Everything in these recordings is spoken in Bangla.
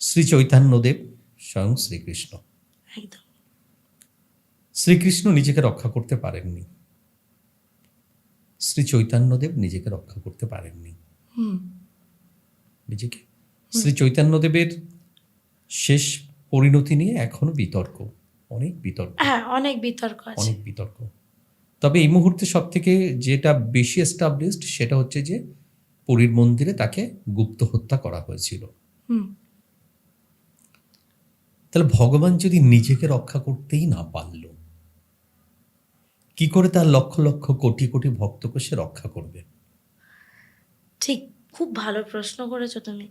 শ্রী চৈতন্যদেব স্বয়ং শ্রীকৃষ্ণ। শ্রীকৃষ্ণ নিজেকে রক্ষা করতে পারেননি। শ্রী চৈতন্যদেব নিজেকে রক্ষা করতে পারেননি। নিজেকে? শ্রী চৈতন্যদেবের শেষ পরিণতি নিয়ে এখনও বিতর্ক অনেক বিতর্ক। হ্যাঁ অনেক বিতর্ক অনেক বিতর্ক। তবে এই মুহূর্তে সব থেকে যেটা বেশি এস্টাবলিশড সেটা হচ্ছে যে পুরীর মন্দিরে তাকে গুপ্ত হত্যা করা হয়েছিল। হুম। তাহলে ভগবান যদি নিজেকে রক্ষা করতেই না পারল কি করে তার লক্ষ লক্ষ কোটি কোটি ভক্তকে সে রক্ষা করবে? ঠিক খুব ভালো প্রশ্ন করেছ তুমি।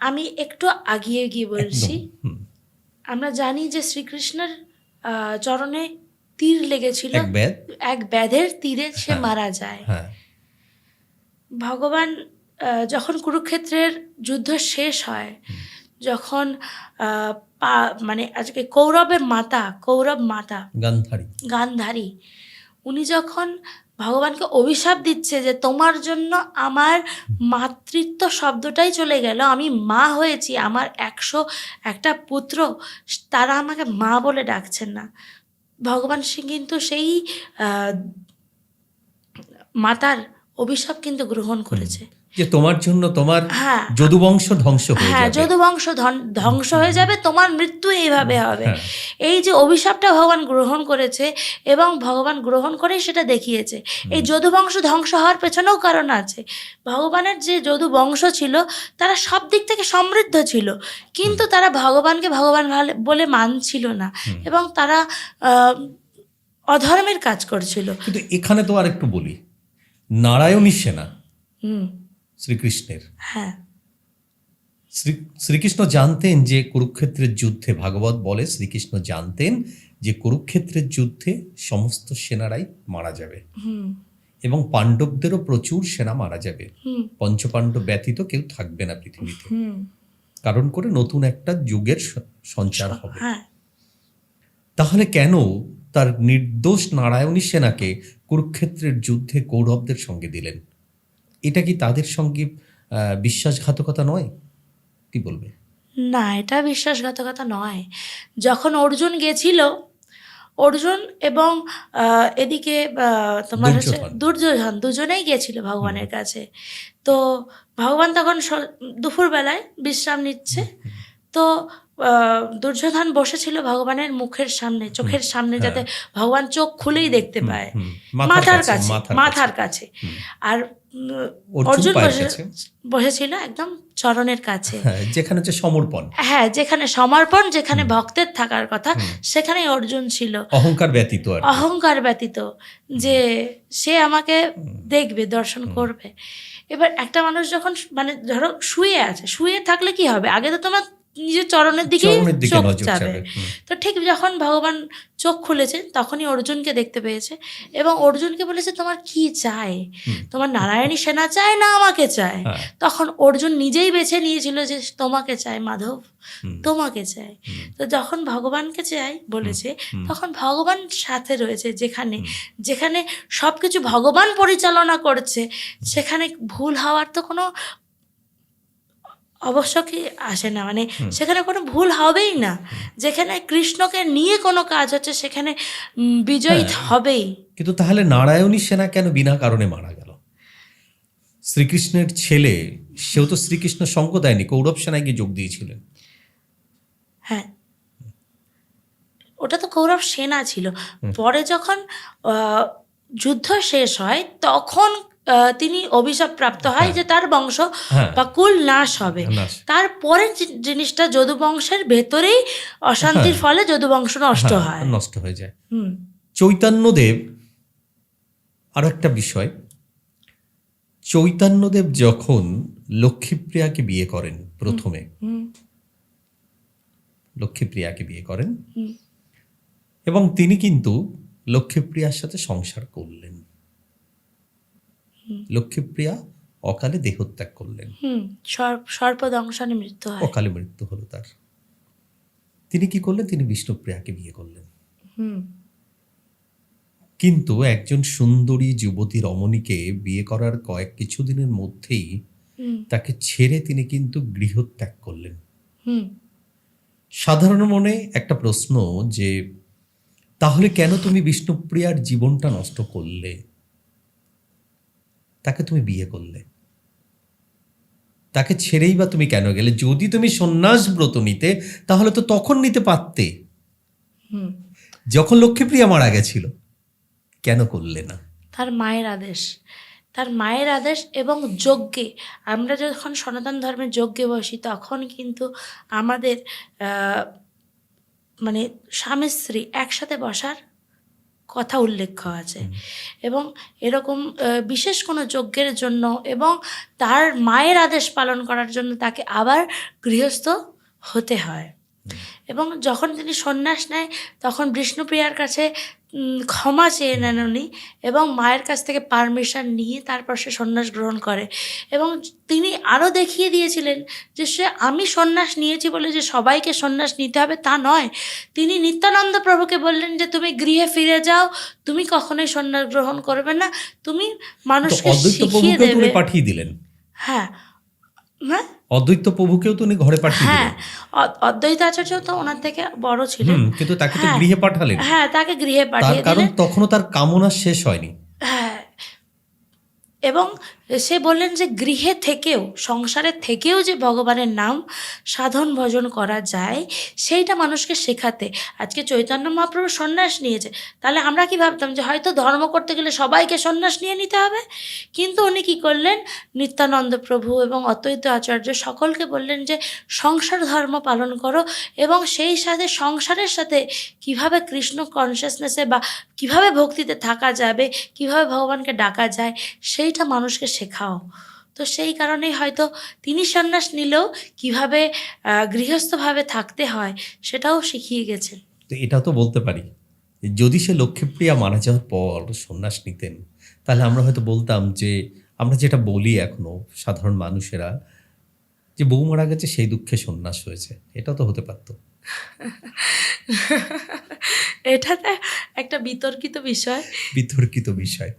আমি একটু আগিয়ে গিয়ে বলছি। আমরা জানি যে শ্রীকৃষ্ণের চরণে তীর লেগেছিল। এক ব্যাধ। ব্যাধের তীরে সে হ্যাঁ। মারা যায়। হ্যাঁ। ভগবান যখন কুরুক্ষেত্রের যুদ্ধ শেষ হয় যখন মানে আজকে কৌরবের মাতা কৌরব মাতা গান্ধারী। গান্ধারী উনি যখন ভগবানকে অভিশাপ দিচ্ছে যে তোমার জন্য আমার মাতৃত্ব শব্দটাই চলে গেল আমি মা হয়েছি আমার একশো একটা পুত্র তারা আমাকে মা বলে ডাকছেন না। ভগবান সে কিন্তু সেই আহ, মাতার অভিশাপ কিন্তু গ্রহণ করেছে। যে তোমার জন্য তোমার হ্যাঁ। যদুবংশ ধ্বংস হয়ে হ্যাঁ যদুবংশ ধ্বংস হয়ে যাবে তোমার মৃত্যু এইভাবে হবে। হ্যাঁ, এই যে অভিশাপটা ভগবান গ্রহণ করেছে এবং ভগবান গ্রহণ করেই সেটা দেখিয়েছে। এই যদুবংশ ধ্বংস হওয়ার পেছনেও কারণ আছে। ভগবানের যে যদু বংশ ছিল তারা সব দিক থেকে সমৃদ্ধ ছিল। কিন্তু তারা ভগবানকে ভগবান ভালে- বলে মানছিল না এবং তারা অধর্মের কাজ করছিল। কিন্তু এখানে তো আর একটু বলি। নারায়ণী সেনা। শ্রীকৃষ্ণের। হ্যাঁ। শ্রী শ্রীকৃষ্ণ জানতেন যে কুরুক্ষেত্রের যুদ্ধে ভাগবত বলে শ্রীকৃষ্ণ জানতেন যে কুরুক্ষেত্রের যুদ্ধে সমস্ত সেনারাই মারা যাবে। এবং পাণ্ডবদেরও প্রচুর সেনা মারা যাবে। পঞ্চপাণ্ডব ব্যতীত কেউ থাকবে না পৃথিবীতে। কারণ করে নতুন একটা যুগের সঞ্চার হবে। হ্যাঁ। তাহলে কেন তার নির্দোষ নারায়ণী সেনাকে কুরুক্ষেত্রের যুদ্ধে কৌরবদের সঙ্গে দিলেন। এটা কি তাদের সঙ্গে বিশ্বাসঘাতকতা নয়? কি বলবে? না এটা বিশ্বাসঘাতকতা নয়। যখন অর্জুন গেছিল অর্জুন এবং এদিকে তোমার হচ্ছে দুর্যোধন। দুজনেই গেছিল ভগবানের কাছে। তো ভগবান তখন দুপুরবেলায় বিশ্রাম নিচ্ছে। তো দুর্যোধন বসেছিল ভগবানের মুখের সামনে চোখের সামনে যাতে ভগবান চোখ খুলেই দেখতে পায়। মাথার কাছে মাথার কাছে। আর অর্জুন। বসেছিল একদম চরণের কাছে। হ্যাঁ যেখানে হচ্ছে সমর্পণ। হ্যাঁ যেখানে সমর্পণ যেখানে ভক্তের থাকার কথা সেখানে অর্জুন ছিল। অহংকার ব্যতীত অহংকার ব্যতীত যে সে আমাকে দেখবে দর্শন করবে। এবার একটা মানুষ যখন মানে ধরো শুয়ে আছে শুয়ে থাকলে কি হবে? আগে তো তোমার নিজের চরণের দিকে চোখ যাবে তো ঠিক যখন ভগবান চোখ খুলেছে তখনই অর্জুনকে দেখতে পেয়েছে এবং অর্জুনকে বলেছে তোমার কি চায় তোমার নারায়ণী সেনা চায় না আমাকে চায়? হ্যাঁ, তখন অর্জুন নিজেই বেছে নিয়েছিল যে তোমাকে চায় মাধব তোমাকে চায়। তো যখন ভগবানকে চাই বলেছে তখন ভগবান সাথে রয়েছে যেখানে যেখানে সব কিছু ভগবান পরিচালনা করছে সেখানে ভুল হওয়ার তো কোনো অবশ্যকই আসে না? মানে সেখানে কোনো ভুল হবেই না। যেখানে কৃষ্ণকে নিয়ে কোনো কাজ হচ্ছে সেখানে বিজয়ী হ্যাঁ। হবেই। কিন্তু তাহলে নারায়ণী সেনা কেন বিনা কারণে মারা গেল? শ্রীকৃষ্ণের ছেলে সেও তো শ্রীকৃষ্ণ সঙ্গ দেয়নি কৌরব সেনায় গিয়ে যোগ দিয়েছিলেন। হ্যাঁ। ওটা তো কৌরব সেনা ছিল। পরে যখন আহ, যুদ্ধ শেষ হয় তখন তিনি অভিশাপ প্রাপ্ত হয় যে তার বংশ হ্যাঁ। বা কুল নাশ হবে। তারপরে জিনিসটা যদু বংশের ভেতরেই অশান্তির ফলে যদু বংশ নষ্ট হ্যাঁ, হয়। নষ্ট হয়ে যায়। চৈতন্যদেব আরও একটা বিষয়। চৈতন্যদেব যখন লক্ষ্মীপ্রিয়াকে বিয়ে করেন প্রথমে লক্ষ্মীপ্রিয়াকে বিয়ে করেন এবং তিনি কিন্তু লক্ষ্মীপ্রিয়ার সাথে সংসার করলেন। লক্ষ্মীপ্রিয়া অকালে দেহত্যাগ করলেন। সর্পদংশনে মৃত্যু হয়। অকালে মৃত্যু হলো তার। তিনি কি করলেন? তিনি বিষ্ণুপ্রিয়াকে বিয়ে করলেন। কিন্তু একজন সুন্দরী যুবতী রমণীকে বিয়ে করার কয়েক কিছুদিনের মধ্যেই তাকে ছেড়ে তিনি কিন্তু গৃহত্যাগ করলেন। হুম। সাধারণ মনে একটা প্রশ্ন যে তাহলে কেন তুমি বিষ্ণুপ্রিয়ার জীবনটা নষ্ট করলে? তাকে তুমি বিয়ে করলে। তাকে ছেড়েই বা তুমি কেন গেলে? যদি তুমি সন্ন্যাস ব্রত নিতে তাহলে তো তখন নিতে পারতে। যখন লক্ষ্মীপ্রিয়া মারা গেছিল কেন করলে না? তার মায়ের আদেশ। তার মায়ের আদেশ এবং যজ্ঞে। আমরা যখন সনাতন ধর্মের যজ্ঞে বসি তখন কিন্তু আমাদের মানে স্বামী স্ত্রী একসাথে বসার কথা উল্লেখ আছে। এবং এরকম বিশেষ কোনো যজ্ঞের জন্য এবং তার মায়ের আদেশ পালন করার জন্য তাকে আবার গৃহস্থ হতে হয়। এবং যখন তিনি সন্ন্যাস নেয় তখন বিষ্ণুপ্রিয়ার কাছে ক্ষমা চেয়ে নেন উনি এবং মায়ের কাছ থেকে পারমিশন নিয়ে তারপর সে সন্ন্যাস গ্রহণ করে। এবং তিনি আরও দেখিয়ে দিয়েছিলেন যে সে আমি সন্ন্যাস নিয়েছি বলে যে সবাইকে সন্ন্যাস নিতে হবে তা নয়। তিনি নিত্যানন্দ প্রভুকে বললেন যে তুমি গৃহে ফিরে যাও তুমি কখনোই সন্ন্যাস গ্রহণ করবে না। তুমি মানুষকে শিখিয়ে দেবে পাঠিয়ে দিলেন। হ্যাঁ। হ্যাঁ? অদ্বৈত প্রভুকেও তো উনি ঘরে পাঠিয়ে হ্যাঁ অদ্বৈত আচার্য তো ওনার থেকে বড় ছিলেন। কিন্তু তাকে তো হ্যাঁ। গৃহে পাঠালেন। হ্যাঁ তাকে গৃহে পাঠিয়ে কারণ তখনও তার কামনা শেষ হয়নি। হ্যাঁ এবং সে বললেন যে গৃহে থেকেও সংসারের থেকেও যে ভগবানের নাম সাধন ভজন করা যায়, সেইটা মানুষকে শেখাতে। আজকে চৈতন্য মহাপ্রভু সন্ন্যাস নিয়েছে। তাহলে আমরা কি ভাবতাম যে হয়তো ধর্ম করতে গেলে সবাইকে সন্ন্যাস নিয়ে নিতে হবে? কিন্তু উনি কি করলেন? নিত্যানন্দ প্রভু এবং অদ্বৈত আচার্য সকলকে বললেন যে সংসার ধর্ম পালন করো এবং সেই সাথে সংসারের সাথে কীভাবে কৃষ্ণ কনসিয়াসনেসে বা কীভাবে ভক্তিতে থাকা যাবে, কীভাবে ভগবানকে ডাকা যায় সেইটা মানুষকে শেখাও। তো সেই কারণেই হয়তো তিনি সন্ন্যাস নিলেও কীভাবে গৃহস্থভাবে থাকতে হয় সেটাও শিখিয়ে গেছেন। তো এটাও তো বলতে পারি যদি সে লক্ষ্মীপ্রিয়া মারা যাওয়ার পর সন্ন্যাস নিতেন তাহলে আমরা হয়তো বলতাম যে আমরা যেটা বলি এখনও সাধারণ মানুষেরা যে বউ মারা গেছে সেই দুঃখে সন্ন্যাস হয়েছে। এটা তো হতে পারতো। এটাতে একটা বিতর্কিত বিষয়। বিতর্কিত বিষয়।